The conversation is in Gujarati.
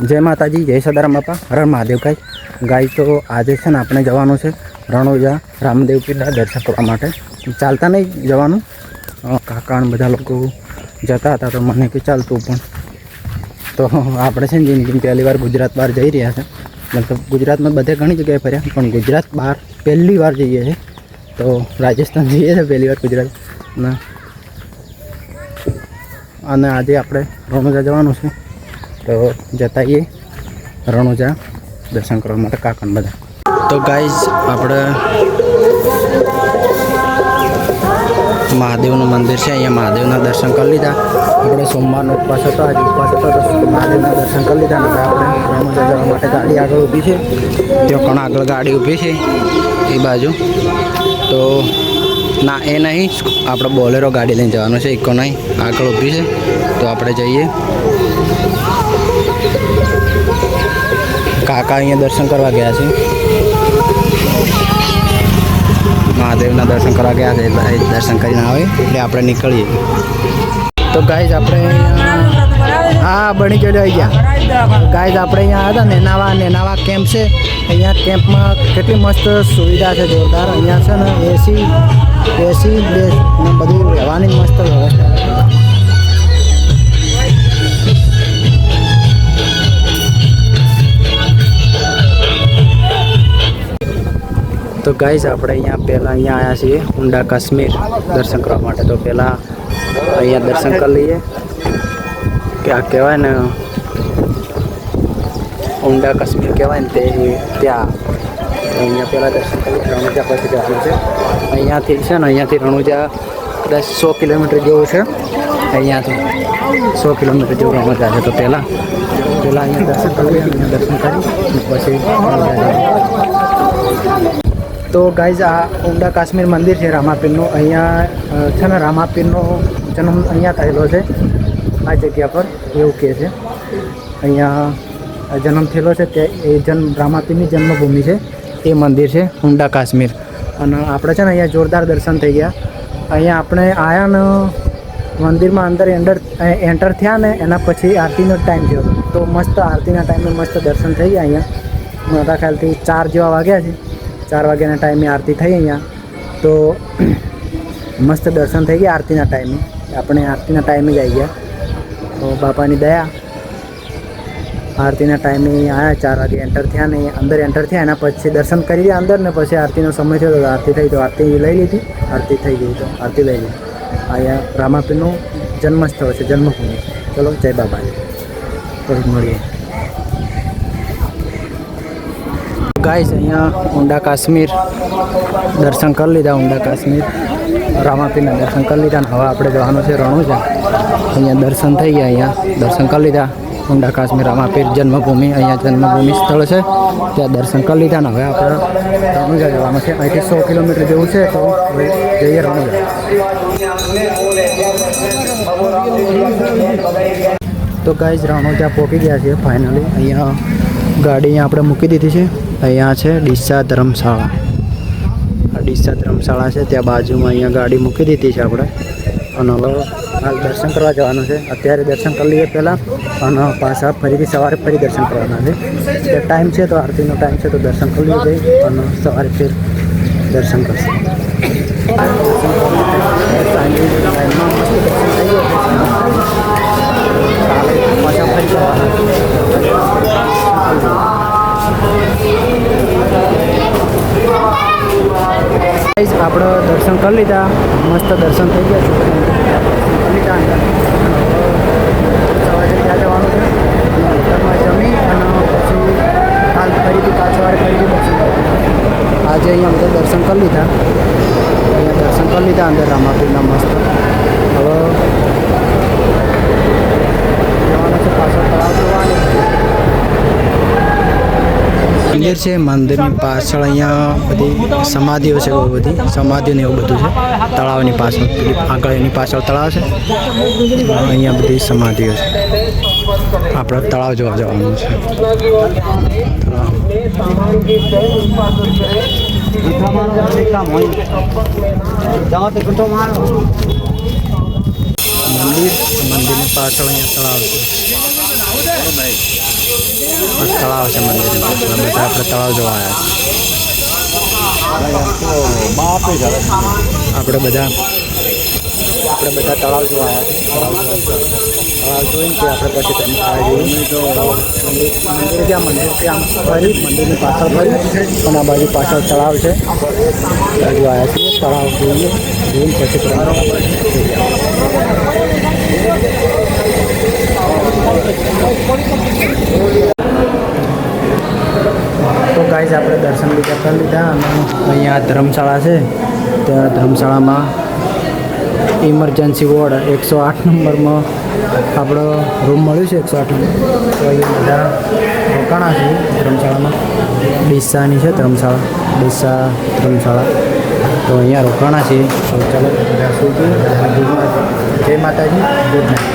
જય માતાજી, જય સદારામ બાપા. હર મહાદેવ ગાય. ગાય તો આજે છે ને આપણે જવાનું છે રણોજા રામદેવ પીરના દર્શન કરવા માટે. ચાલતા નહીં જવાનું? કાકાણ કાકા બધા લોકો જતા હતા તો મને કે ચાલતું પણ. તો આપણે છે ને જિંદગી પહેલી વાર ગુજરાત બહાર જઈ રહ્યા છે. મતલબ ગુજરાતમાં બધે ઘણી જગ્યાએ ફર્યા, પણ ગુજરાત બહાર પહેલી વાર જઈએ છીએ તો રાજસ્થાન જઈએ છીએ પહેલી વાર ગુજરાત અને આજે આપણે રણોજા જવાનું છે. તો જતા આવીએ રણોજા દર્શન કરવા માટે કાકણ બધા. તો ગાઈઝ આપણે મહાદેવનું મંદિર છે, અહીંયા મહાદેવના દર્શન કરી લીધા. આપણે સોમવારનો ઉપવાસ હતો, આજે ઉપવાસ હતો, તો મહાદેવના દર્શન કરી લીધા અને આપણે રણોજા જવા માટે ગાડી આગળ ઊભી છે. ત્યાં પણ આગળ ગાડી ઊભી છે, એ બાજુ. તો ના, એ નહીં, આપણે બોલેરો ગાડી લઈને જવાનું છે ઇકો નહીં, આગળ ઊભી છે. તો આપણે જઈએ. કાકા અહીંયા દર્શન કરવા ગયા છે. મહાદેવના દર્શન કરવા ગયા છે. દર્શન કરીને આવે એટલે આપણે નીકળીએ. તો ગાઈઝ આપણે હા, બની ગયેલો આવી ગયા. ગાઈઝ આપણે અહીંયા હતા. નેનાવા નેનાવા કેમ્પ છે. અહીંયા કેમ્પમાં કેટલી મસ્ત સુવિધા છે, જોરદાર. અહીંયા છે ને એસી એસી બધી રહેવાની મસ્ત વ્યવસ્થા ગાઈઝ આપણે અહીંયા પહેલાં અહીંયા આવ્યા છીએ ઊંડા કાશ્મીર દર્શન કરવા માટે. તો પહેલાં અહીંયા દર્શન કરી લઈએ. કે આ કહેવાય ને, ઊંડા કાશ્મીર કહેવાય ને તે ત્યાં. અહીંયા પહેલાં દર્શન કરી રણુજા પછી જવાનું છે અહીંયાથી છે ને, અહીંયાથી રણુજા કદાચ સો કિલોમીટર જેવું છે. અહીંયાથી સો કિલોમીટર જેવું રણુજા છે. તો પહેલાં પહેલાં અહીંયા દર્શન કરી લઈએ, અહીંયા દર્શન કરી પછી. તો ગાઈઝ આ ઊંડા કાશ્મીર મંદિર છે રામાપીરનું. અહીંયા છે ને રામાપીરનો જન્મ અહીંયા થયેલો છે, આ જગ્યા પર, એવું કહે છે. અહીંયા જન્મ થયેલો છે, તે, એ જન્મ રામાપીરની જન્મભૂમિ છે, એ મંદિર છે ઊંડા કાશ્મીર. અને આપણે છે ને અહીંયા જોરદાર દર્શન થઈ ગયા. અહીંયા આપણે આયા ને, મંદિરમાં અંદર એન્ડર એન્ટર થયા ને, એના પછી આરતીનો ટાઈમ થયો. તો મસ્ત આરતીના ટાઈમે મસ્ત દર્શન થઈ ગયા અહીંયા. મારા ખ્યાલથી ચાર જેવા વાગ્યા છે. ચાર વાગ્યાના ટાઈમે આરતી થઈ અહીંયા. તો મસ્ત દર્શન થઈ ગયા આરતીના ટાઈમે. આપણે આરતીના ટાઈમે જ આવી ગયા. તો બાપાની દયા. આરતીના ટાઈમે આવ્યા, ચાર વાગે એન્ટર થયા ને અંદર એન્ટર થયા, એના પછી દર્શન કરી રહ્યા અંદર ને પછી આરતીનો સમય થયો તો આરતી થઈ તો આરતી લઈ લીધી. આરતી થઈ ગઈ તો આરતી લઈ લીધી. અહીંયા રામાપીરનું જન્મસ્થળ છે, જન્મભૂમિ. ચલો, જય બાબા પછી મળીએ. ગાઈસ, અહીંયા ઊંડા કાશ્મીર દર્શન કરી લીધા, ઊંડા કાશ્મીર. રામાપીરના દર્શન કરી લીધા ને હવે આપણે જવાનું છે રણુજા. અહીંયા દર્શન થઈ ગયા, અહીંયા દર્શન કરી લીધા. ઊંડા કાશ્મીર, રામાપીર જન્મભૂમિ, અહીંયા જન્મભૂમિ સ્થળ છે. ત્યાં દર્શન કરી લીધા ને હવે આપણે રણુજા જવાનું છે. અહીંથી સો કિલોમીટર જેવું છે, તો હવે જઈએ રણુજા. તો ગાઈઝ રણોજા પહોંચી ગયા છે ફાઇનલી. અહીંયા ગાડી અહીંયા આપણે મૂકી દીધી છે. અહીંયા છે ડીસા ધર્મશાળા. આ ડીસા ધર્મશાળા છે, ત્યાં બાજુમાં અહીંયા ગાડી મૂકી દીધી છે આપણે. અને હવે હાલ દર્શન કરવા જવાનું છે. અત્યારે દર્શન કરી લઈએ પહેલાં, અને પાછા ફરીથી સવારે ફરી દર્શન કરવાના છે. તે ટાઈમ છે, તો આરતીનો ટાઈમ છે, તો દર્શન કરી લઈએ અને સવારે ફેર દર્શન કરશે ટાઈમમાં મસ્ત દર્શન થઈ ગયું કાલે પાછા ફરી જવાના ગાઈઝ આપણે દર્શન કરી લીધા મસ્ત દર્શન થઈ ગયા કરી લીધા સવારે ત્યાં જવાનું છે હોટલમાં જમી અને પછી કાલ ફરીથી કાલ સવારે ફરીથી પછી. આજે અહીંયા બધા દર્શન કરી લીધા અહીંયા દર્શન કરી લીધા અંદર રામાપીરના મસ્ત હવે જવાનું છે પાછળ તળાવ જોવાનું મંદિર છે, મંદિરની પાછળ અહીંયા બધી સમાધિઓ છે, બહુ બધી. સમાધિઓ ને એવું બધું છે. તળાવની પાછળ આગળ એની પાછળ તળાવ છે. અહીંયા બધી સમાધિઓ છે. આપણે તળાવ જોવા જવાનું છે. મંદિર, મંદિરની પાછળ અહીંયા તળાવ છે. તળાવ છે મંદિરની પાછળ બધા આપણે તળાવ જોવા આવ્યા આપણે બધા આપણે બધા તળાવ જોવા આવ્યા તળાવ જોઈને કે આપણે પછી જઈએ મંદિર ત્યાં મંદિર ત્યાં ફરી, મંદિરની પાછળ ફરી, અને આ બાજુ પાછળ તળાવ છે. બાજુ આવ્યા છીએ. તળાવ જોઈએ. જોઈને પછી જઈએ. તો ગાઈઝ આપણે દર્શન બીજા કરી લીધા અને અહીંયા ધર્મશાળા છે. ત્યાં ધર્મશાળામાં ઇમરજન્સી વોર્ડ એકસો આઠ નંબરમાં આપણો રૂમ મળ્યું છે એકસો આઠ નંબર. તો અહીંયા બધા રોકાણા છે ધર્મશાળામાં. ડીસાની છે ધર્મશાળા. ડીસા ધર્મશાળા. તો અહીંયા રોકાણા છે. શૌચાલય ચાલો બધા good night. જય માતાજી. Good night